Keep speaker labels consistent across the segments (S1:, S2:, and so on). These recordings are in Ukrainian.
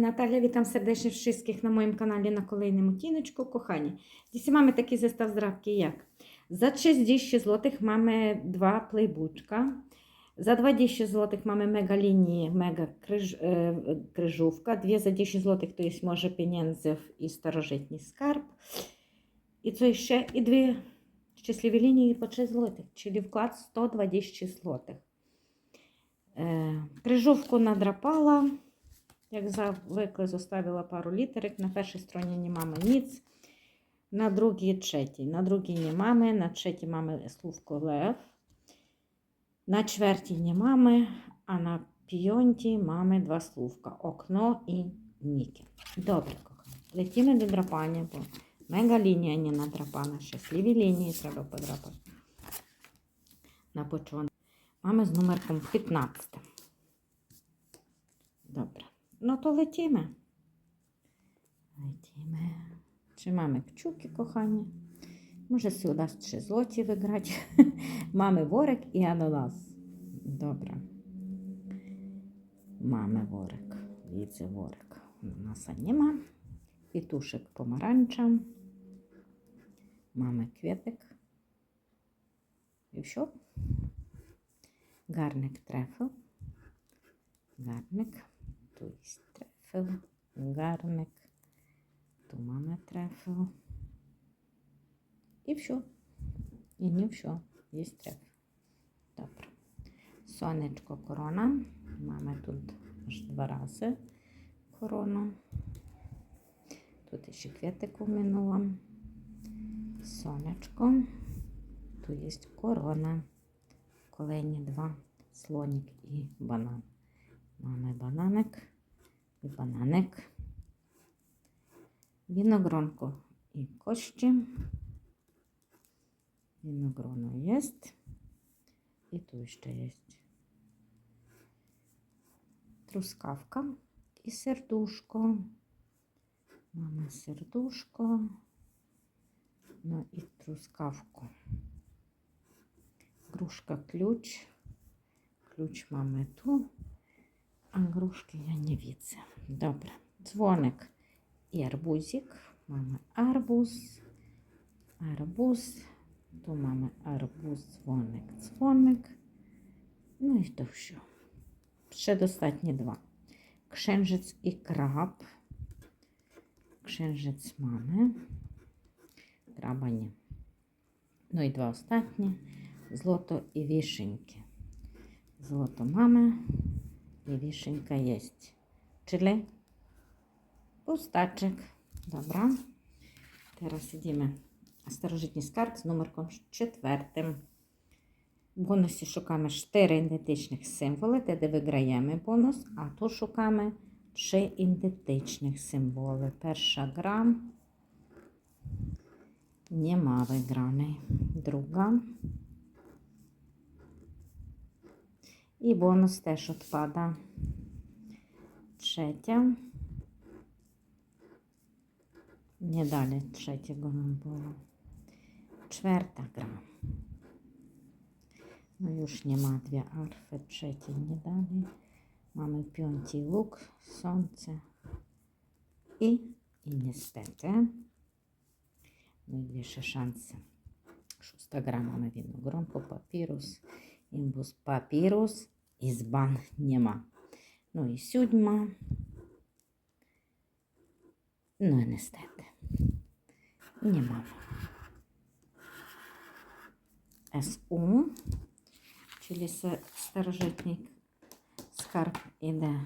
S1: Na na kolejnym odcineczku. Kochani, dzisiaj mamy taki zestaw zdrabki jak za 30 zł mamy dwa playboczka, za 20 zł mamy mega linii, mega kryż, e, kryżówka, dwie za 10 zł to jest może pieniędzy i starożytny skarb. I co jeszcze? I dwie szczęśliwe linii po 3 zł, czyli wkład 120 zł. Е, Крижовку надрапала, як звикли, zostawила пару літерик. На першій стороні не mamy nic, на другій третій. На другій не mamy, на третій mamy словко лев, на четвертій не mamy, а на п'ятій mamy два словка окно і ніки. Добре. Летімо до драпання, бо мега лінія не надрапана, щасливі лінії треба подрапати. На початку. Mamy z numerką 15. Dobra. No to lecimy. Lecimy. Trzymamy kciuki, kochani. Może się uda z 3 złocie wygrać. Mamy worek i ananas. Dobra. Mamy worek. Widzę worek. Ananasa nie ma. Pituszek pomarańcza. Mamy kwiatek. I все. Гарник трефл. Гарник. Trefel. Garnek. Tu mamy trefel. I все. І не все. Є трефл. Добре. Сонечко корона. Mamy тут аж два рази корону. Тут ще квітик умінула. Сонечко. Тут є корона. Колені два, слоник і банан. Mamy bananek i bananek. Winogronko i kości. Winogrono jest. I tu jeszcze jest truskawka i serduszko. Mamy serduszko. No i truskawku. Gruszka klucz. Klucz mamy tu, a gruszki ja nie widzę. Dobra, dzwonek i arbuzik. Mamy arbuz, arbuz. Tu mamy arbuz, dzwonek, dzwonek. No i to все. Przedostatnie dwa. Księżyc i krab. Księżyc mamy. Kraba nie. No i dwa ostatnie. Złoto i wieszynki. Złoto mamy i wieszynka jest. Czyli pustaczek. Dobra. Teraz idziemy. Starożytny skarb z numerką czwartym. В бонусі шукаємо 4 ідентичних символи, де, де виграємо бонус, а тут шукаємо 3 ідентичних символи. Перша гра нема виграний. Друга. І бонус теж відпада. Третя. Не далі третього нам було. Четверта гра. Ну już nie ma dwie arfy, trzeciej nie dali. Mamy piąty łuk, słońce i, i niestety. No i dwie jeszcze szanse. Szósta gra mamy winogronko, papirus, imbus, papirus избан нема. Ну і сьодьма. Ну і нестете. Нема. СУ, чилі старожитний скарб іде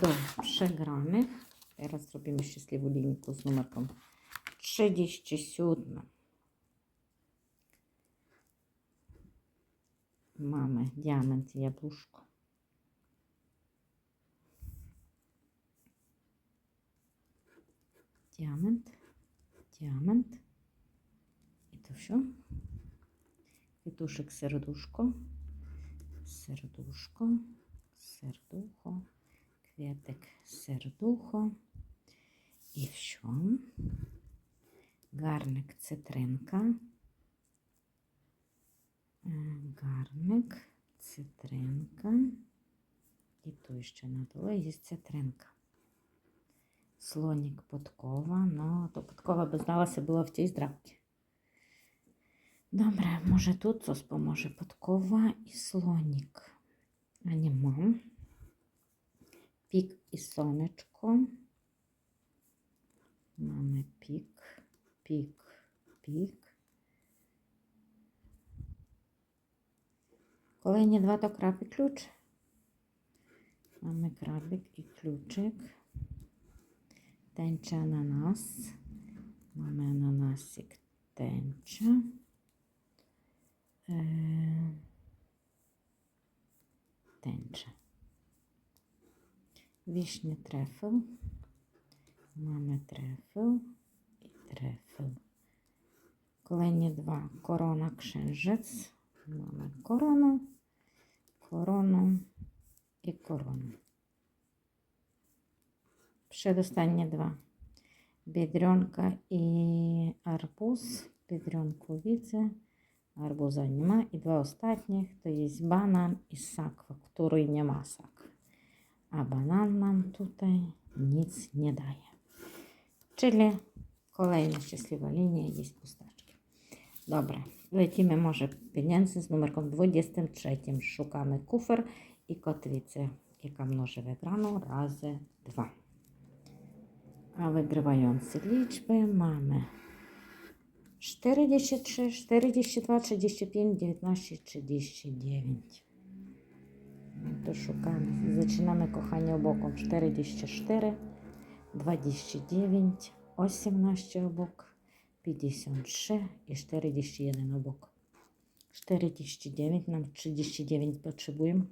S1: до шеграних. Зараз зробимо щасливу лінійку з номерком 37. мами діамант яблушко. Діамент. Діамент. І то що? Квітушек сердушко, сердушко, сердухо, квітик сердухо. І що? Гарник цитринка garnek, cytrynka І ту ще надало, є цитринка. Слонік подкова, ну, то подкова би зналася була в тій здравці. Добре, може тут цос поможе подкова і слонік. А нема. Пік і сонечко. Mamy pik, pik, pik. Kolejні два то краб і ключ. Mamy krabik i kluczyk. Tęcza ananas. Mamy ananasik tęcza. Tęcza. Wiśnie trefel. Mamy трефел і трефел. Kolejні два. Корона księżyc. Mamy корону, корону і корону. Przedostatnie dwa. Biedronka i arbuz. Biedronku widzę. Arbuza nie ma. I dwa ostatnich to jest banan i sakwa, której nie ma sakwy. A banan nam tutaj nic nie daje. Czyli kolejna szczęśliwa linia jest pusteczki. Dobra, Lecimy może pieniędzy z numerką 23. Szukamy kufer i kotwicę, jaka mnoży wygraną razy 2. A wygrywające liczby mamy 43, 42, 35, 19, 39. To szukamy. Zaczynamy, kochani, oboką 44, 29, 18 obok, 53 i 41 obok. 49, nam 39 potrzebujemy.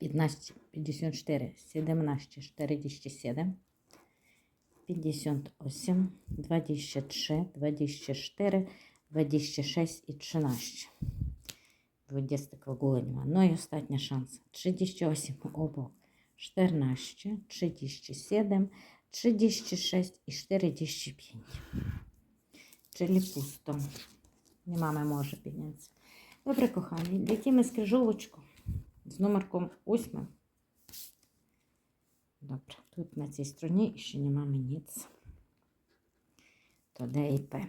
S1: 15, 54, 17, 47, 58, 23, 24, 26 i 13. 20 w ogóle nie ma. No i ostatnia szansa. 38 obok. 14, 37, 36 i 45. Czyli pusto. Nie mamy może pieniędzy. Добре, кохані, lecimy z крижовочку з номерком 8. Добре, тут на цій стороні ще не mamy nic. То Д і П.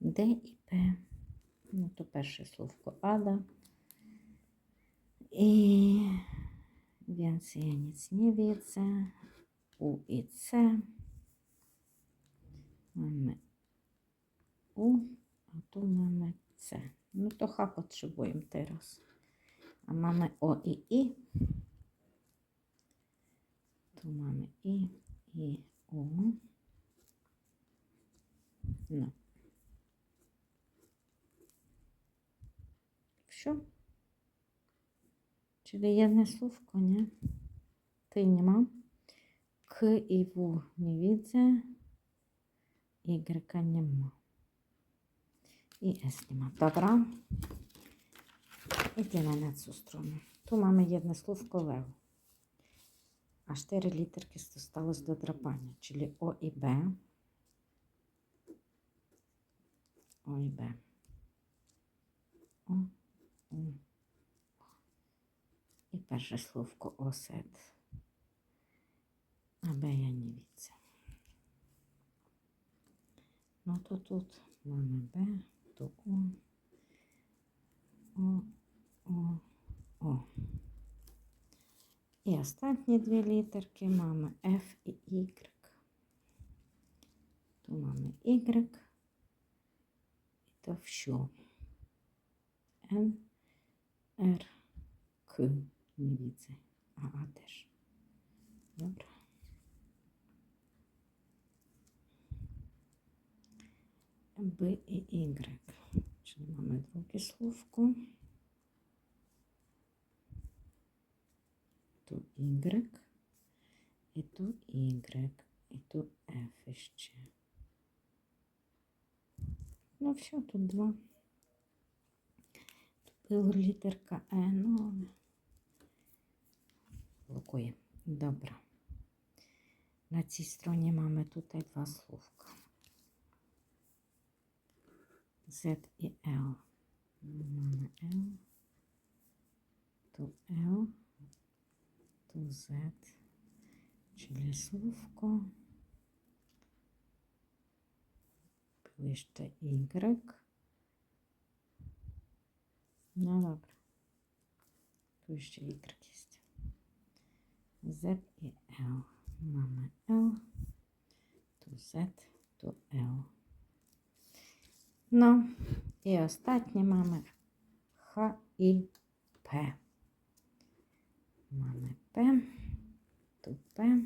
S1: Д і П. Ну, то перше словко Ада. І więcej ja nic nie widzę. U i C. Mamy U, a tu mamy C. No to H potrzebujemy teraz. A mamy O i I. Tu mamy I i U. No. Все. Czyli jedno słówko, nie? Ty nie ma. K i W nie widzę. Y. I S nie ma. Dobra. Idziemy na цю stronę. Tu mamy jedno słówko W. A cztery literki zostały do drapania, czyli O i B. O i B. O, O. І перше словко осет. А Б я не widzę. Ну то тут mamy Б, то О, О, О, О. І останні дві літерки mamy F і Y. Tu mamy Y. І то все. N, R, K. Nie widzę. A, A też. Dobra. B i Y. Czyli mamy drugie słówko. Tu Y. I tu Y. I tu F jeszcze. No все, тут два. Тут була літерка Е, ну але блокує. Добре. На цій стороні mamy tutaj два словка. Z і L. Mamy L. ту L, ту Z, słówko, był jeszcze Y. No dobra. Tu jeszcze Y jest. Z i L. Mamy L, tu Z, tu L. No i ostatnie mamy H i P. Mamy P, tu P.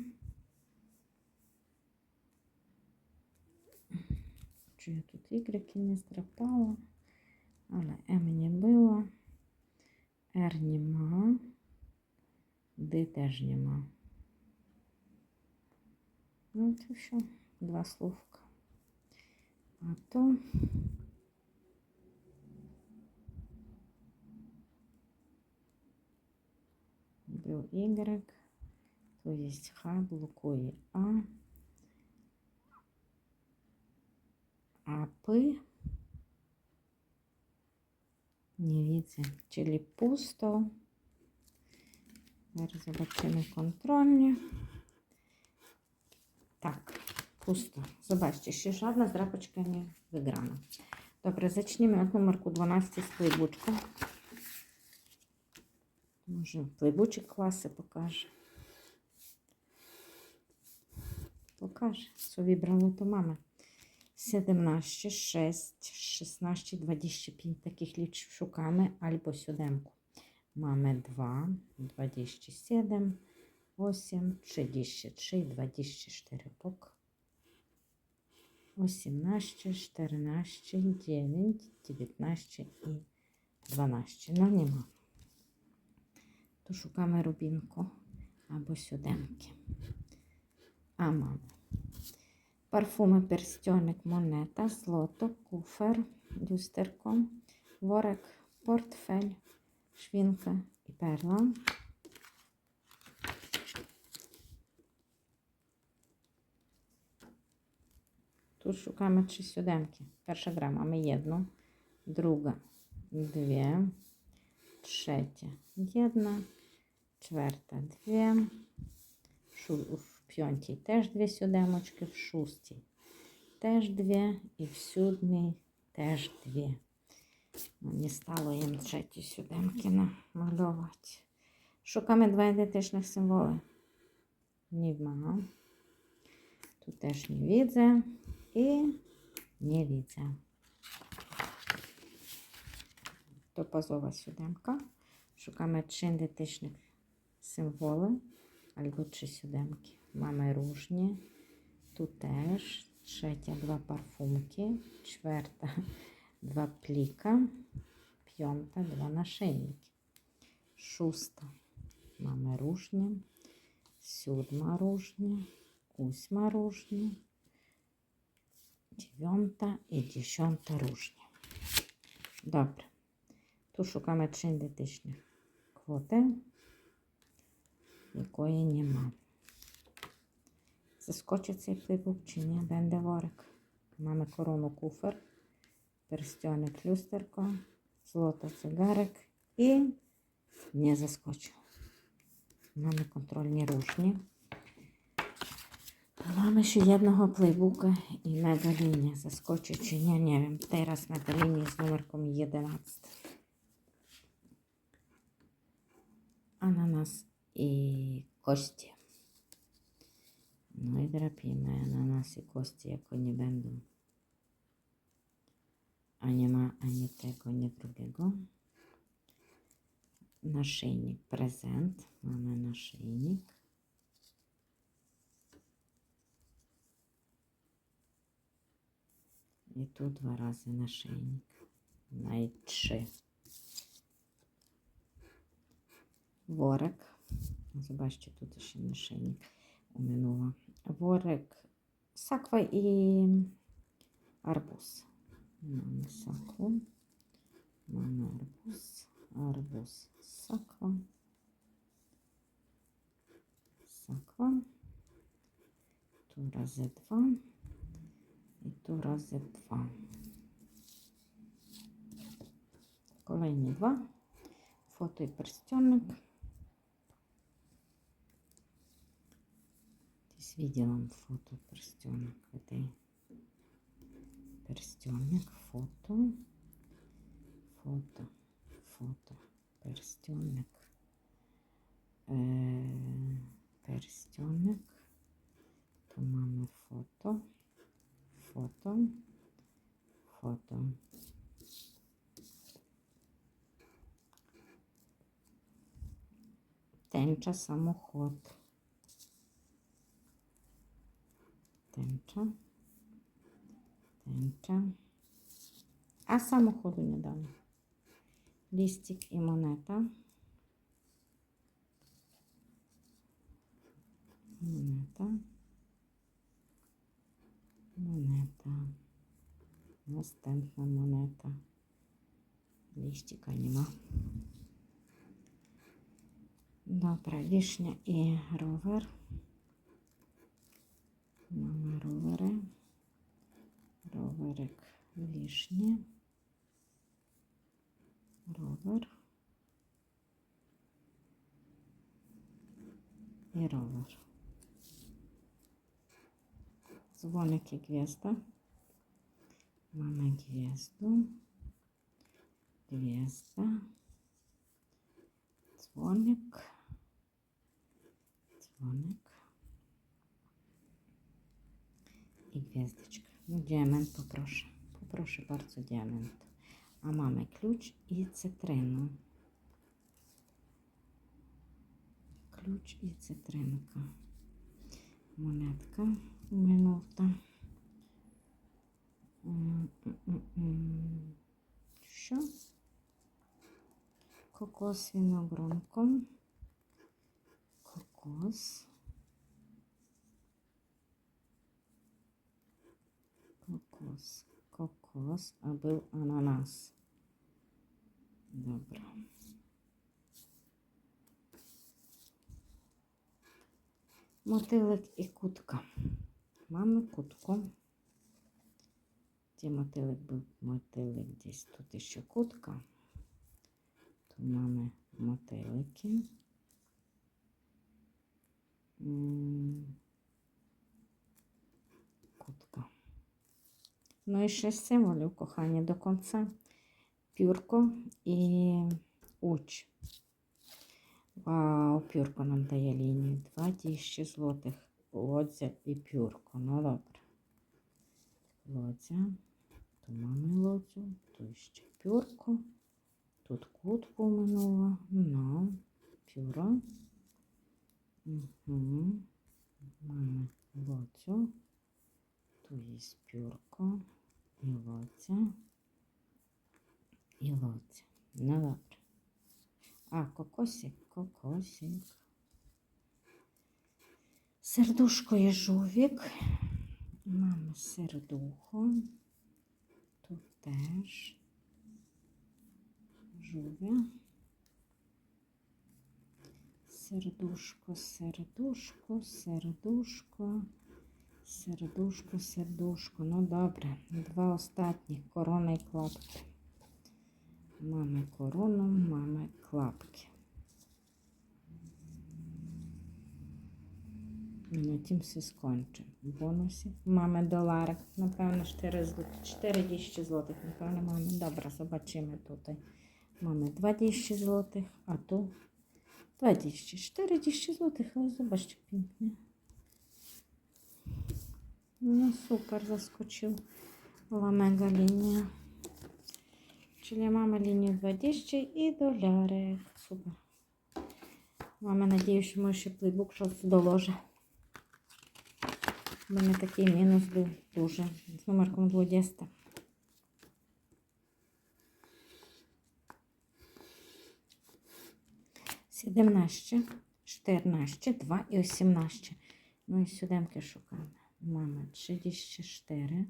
S1: Czy ja тут zdrapała, ale M nie było. R nie ma. D też nie ma. Ну, це все. Два словка. А то был Y, то есть Х блокує А, а П не widzę, czyli pusto. Зараз zobaczymy kontrolnie. Tak, pusto. Zobaczcie, się żadna zdrapeczka nie wygrana. Dobra, zacznijmy od numerku 12 z playbuczką. Może playbuczek klasy pokaże. Pokaże, co wybrało to mamy. 17, 6, 16, 25 takich liczb szukamy albo siódemku. Mamy 2, 27, 8, 33, 24 bok. 18, 14, 9, 19 i 12. No nie ma. Tu szukamy rubinku albo siódemki. A mamy парфуми, перстьоник, монета, злото, куфер, люстерко, ворик, портфель, швінка і перла. Тут шукаємо три сюдемки. Перша гра mamy jedną, druga dwie, trzecia jedna, czwarta dwie, в п'ятій теж дві сюдемочки, в шостій теж дві і в сьомій теж дві. Не стало їм треті сюдемки намальовувати. Шукаємо два ідентичних символи. Нема. Тут теж не widzę і не widzę. Топазова сюдемка. Шукаємо три ідентичних символи або три сюдемки. Mamy różnie. Tu też. Trzecia dwa parfumki. Czwarta dwa plika. Piąta dwa naszyjniki. Szósta mamy różnie. Siódma różnie. Ósma różnie. Dziewiąta i dziesiąta różnie. Добре. Tu szukamy trzy identyczne kwoty, якої нема. Заскочить цей плейбук чи ні, Бенде ворик. Mamy корону куфер, перстьоник люстерко, злото цигарик і не заскочив. Mamy контрольні рушні. Mamy ще jednego плейбука і мегалінія. Заскочить чи ні, не wiem. Teraz мегалінія з номерком 11. Ананас і кості. No i drapimy ananasy kości, jak nie będą. A nie ma ani tego, ani drugiego. Naszyjnik, prezent. Mamy naszyjnik. I tu dwa razy naszyjnik. No i trzy. Worek. Zobaczcie, tu też naszyjnik оминула. Ворик, саква і арбуз. Mamy сакву, mamy арбуз, арбуз, саква, саква, tu razy dwa i tu razy dwa. Kolejні два. фото і перстенник. Здесь видела фото перстенник. Это перстенник, фото, фото, фото, перстенник, е, перстенник. То mamy фото, фото, фото. Тенча самоход. Тенча. Тенча. А самоходу не дали. Лістик і монета. Монета. Монета. Наступна монета. Лістика нема. Добре, вішня і ровер. Мама ровери. Роверик вішні. Ровер. І ровер. Дзвоник і гвізда. Мама гвізду. Гвізда. Дзвоник. Дзвоник. Гвіздочка. Ну, діамент попрошу. Попрошу bardzo. А мами ключ і цитрину. Ключ і цитринка. Монетка минута. М-м-м. Що? Кокос виногронком. Кокос. Кокос, а був ананас. Добре. Мотилик і кутка. Мами кутку. Де мотилик був мотилик десь тут ще кутка. М, Кутка. Ну і ще символів, кохані, до кінця. Пюрко і уч. Вау, пюрко нам дає лінію. Два тисячі злотих. Лодзя і пюрко. Ну добре. Лодзя. То мами лодзю, то ще пюрко. Тут кутку минула. Ну, пюро. Угу. Мами лодзю. Тут є пюрко. І лодзя. І лодзя. Ну добре. А, кокосик, кокосик. Сердушко і жувік. Мама сердухо. Тут теж. Жувя. Сердушко, сердушко, сердушко. Сердушко, сердушко. Ну добре. Два остатні. Корона і клапки. Мами корону, мами клапки. І на тім все скончимо. Бонуси. Мами доларик. Напевно, 4, 4 тисячі злотих. Напевно, мами. Добре, побачимо тут. Мами 2 тисячі злотих, а тут 2 тисячі. 4 тисячі злотих, але забачте, пінкне. Ну, супер, заскочив. Мега лінія. Czyli mamy linię 20 і долярик. Супер. Мама, надіюсь, що може ще плейбук щось доложить. У мене такий мінус був дуже. З номерком 20. Сідемнаще, 14, 2 і 18. Ну і сюдемки шукаємо. Мама 34,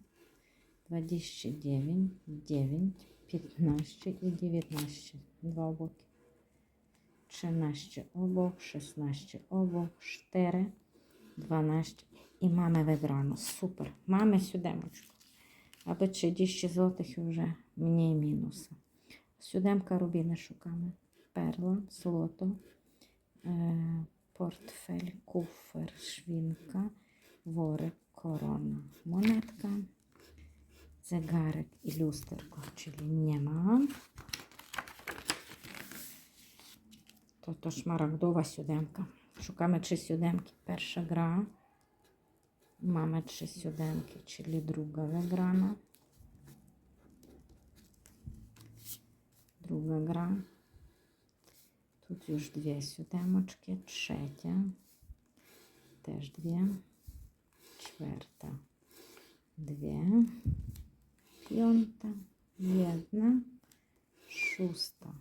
S1: 29, 9, 15 і 19. Два обоки. 13 обох, 16 обох, 4, 12. І мами вибрано. Супер. Мами сюдемочку. Аби 30 злотих і вже мені мінуси. Сюдемка рубіни шукаємо. перла, злото, е, портфель, куфер, швінка, ворик, корона, монетка, zegarek i lusterko, czyli nie ma. To to szmaragdowa siódemka. Szukamy trzy siódemki. Pierwsza gra. Mamy trzy siódemki, czyli druga wygrana. Druga gra. Tu już dwie siódemeczki. Trzecia. Też dwie. Piąta. Jedna. Szósta.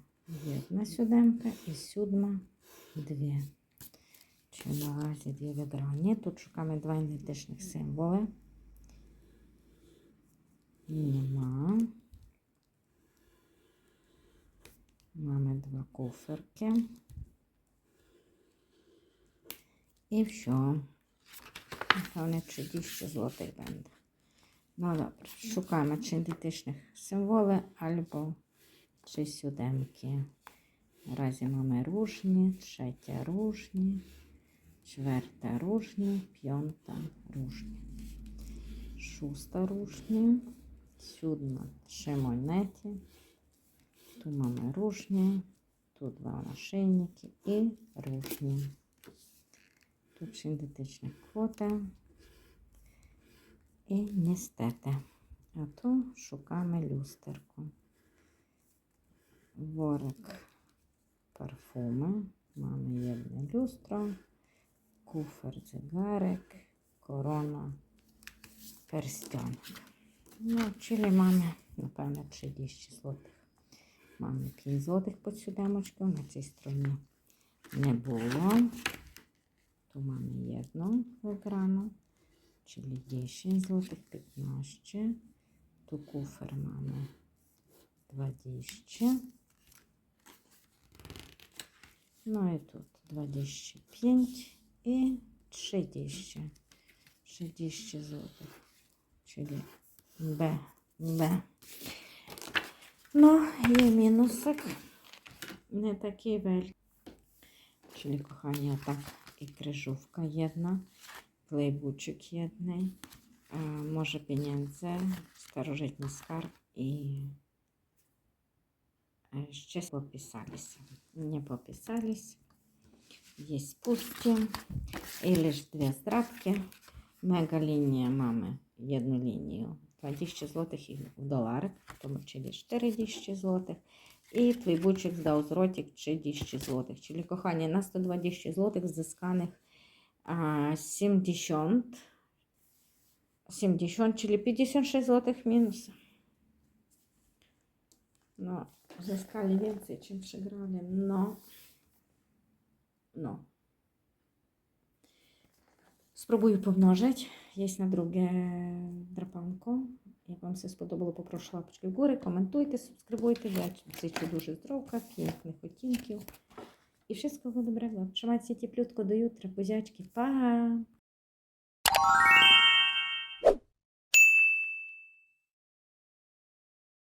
S1: Jedna siódemka i siódma. Dwie. Czyli na razie dwie wygranie. Tu szukamy dwa identycznych symboły. Nie ma. Mamy dwa kuferki. I все. Напевне, 30 злотих буде. Ну добре, шукаємо чи ідентичних символи або чи сюдемки. Наразі mamy różnie, trzecia różnie, czwarta różnie, piąta różnie, szósta różnie, siódma trzy monety, tu mamy różnie, tu dwa naszyjniki i trzy identyczne kwoty. І нестете. А то шукаємо люстерку. Ворик парфуми. Mamy jedno lustro, kufer zegarek, korona, pierścionek. No, czyli mamy, напевно, 30 złotych. Mamy 5 złotych pod siódemочку, на цій стороні не було. Tu mamy jedną wygraną, czyli 10 złotych, 15. Tu kufer mamy 20. No i тут 25 i 30. 30 złotych, czyli B, B. No, є мінусик. Не такий великий. Czyli kochani, a jedna, klejbuczyk jednej, a może pieniądze, starożytny skarb i e, ще пописались. Не пописались. Есть пустки. І лише дві здрабки. Мега лінія mamy jedną linię. 20 zł i w dolarek, to czyli 40 zł. І твій здав зротик 30 злотих. Czyli, kochanie, на 120 злотих zyskanych 70. 70, czyli 56 złotych minus. No, zyskali więcej, czym przegrali. No. No. Spróbuję pomnożyć. Jest na drugie drapanko. Jak Вам все сподобало, попрошу лапочки вгору, коментуйте, субскрибуйте. Я зичу дуже здоровка, п'ятних оттінків. І wszystkiego dobrego. ті плютку до утра, buziaczki. Pa!